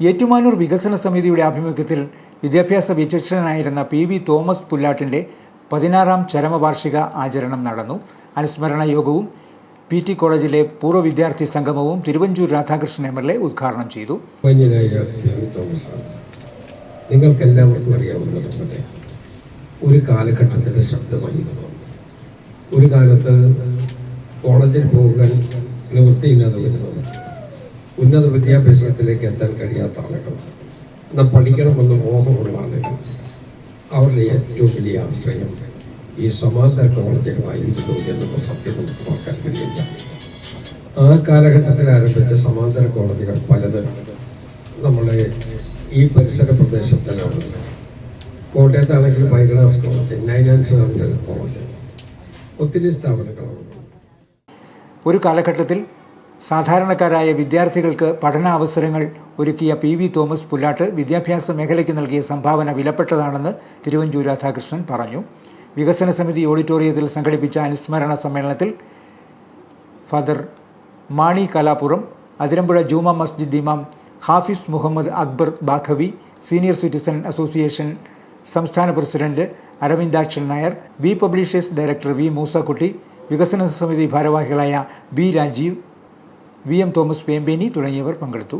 ഏറ്റുമാനൂർ വികസന സമിതിയുടെ ആഭിമുഖ്യത്തിൽ വിദ്യാഭ്യാസ വിചക്ഷണനായിരുന്ന പി വി തോമസ് പുല്ലാട്ടിന്റെ പതിനാറാം ചരമവാർഷിക ആചരണം നടന്നു. അനുസ്മരണ യോഗവും പി ടി കോളേജിലെ പൂർവ വിദ്യാർത്ഥി സംഗമവും Thiruvanchoor Radhakrishnan M L A ഉദ്ഘാടനം ചെയ്തു. നിങ്ങൾക്കെല്ലാവർക്കും അറിയാവുന്നതുപോലെ ഒരു കാലഘട്ടത്തിന്റെ ശബ്ദമായിരുന്നു ഒരു കാലത്ത് കോളേജിൽ പോകാൻ നിവൃത്തിയില്ലാതെ വരുന്നത് ഉന്നത വിദ്യാഭ്യാസത്തിലേക്ക് എത്താൻ കഴിയാത്ത ആളുകൾ. നാം പഠിക്കണമെന്ന് മോഹമുള്ള ആളുകൾ. അവരുടെ ഏറ്റവും വലിയ ആശ്രയം ഈ സമാന്തര കോളേജുകളായിരുന്നു എന്നുള്ള സത്യം നമുക്ക് നോക്കാൻ കഴിയില്ല. ആ കാലഘട്ടത്തിൽ ആരംഭിച്ച സമാന്തര കോളേജുകൾ പലത് നമ്മളെ ഈ പരിസര പ്രദേശത്തിലാണ്. കോട്ടയത്താണെങ്കിൽ ബൈഗ്ലാസ് കോളേജ് നൈനാൻസ് കോളേജ് ഒത്തിരി സ്ഥാപനങ്ങളുണ്ട് ഒരു കാലഘട്ടത്തിൽ സാധാരണക്കാരായ വിദ്യാർത്ഥികൾക്ക് പഠനാവസരങ്ങൾ ഒരുക്കിയ പി വി തോമസ് പുല്ലാട്ട് വിദ്യാഭ്യാസ മേഖലയ്ക്ക് നൽകിയ സംഭാവന വിലപ്പെട്ടതാണെന്ന് തിരുവഞ്ചൂർ രാധാകൃഷ്ണൻ പറഞ്ഞു. വികസന സമിതി ഓഡിറ്റോറിയത്തിൽ സംഘടിപ്പിച്ച അനുസ്മരണ സമ്മേളനത്തിൽ ഫാദർ മാണി കലാപുറം അതിരമ്പുഴ ജൂമ മസ്ജിദ് ഇമാം Hafiz Muhammad Akbar Baqavi senior citizen association സംസ്ഥാന president Aravindakshan Nair V publishers director V Moosakutty വികസന സമിതി ഭാരവാഹികളായ B Rajeev V M Thomas Vempeni തുടങ്ങിയവർ പങ്കെടുത്തു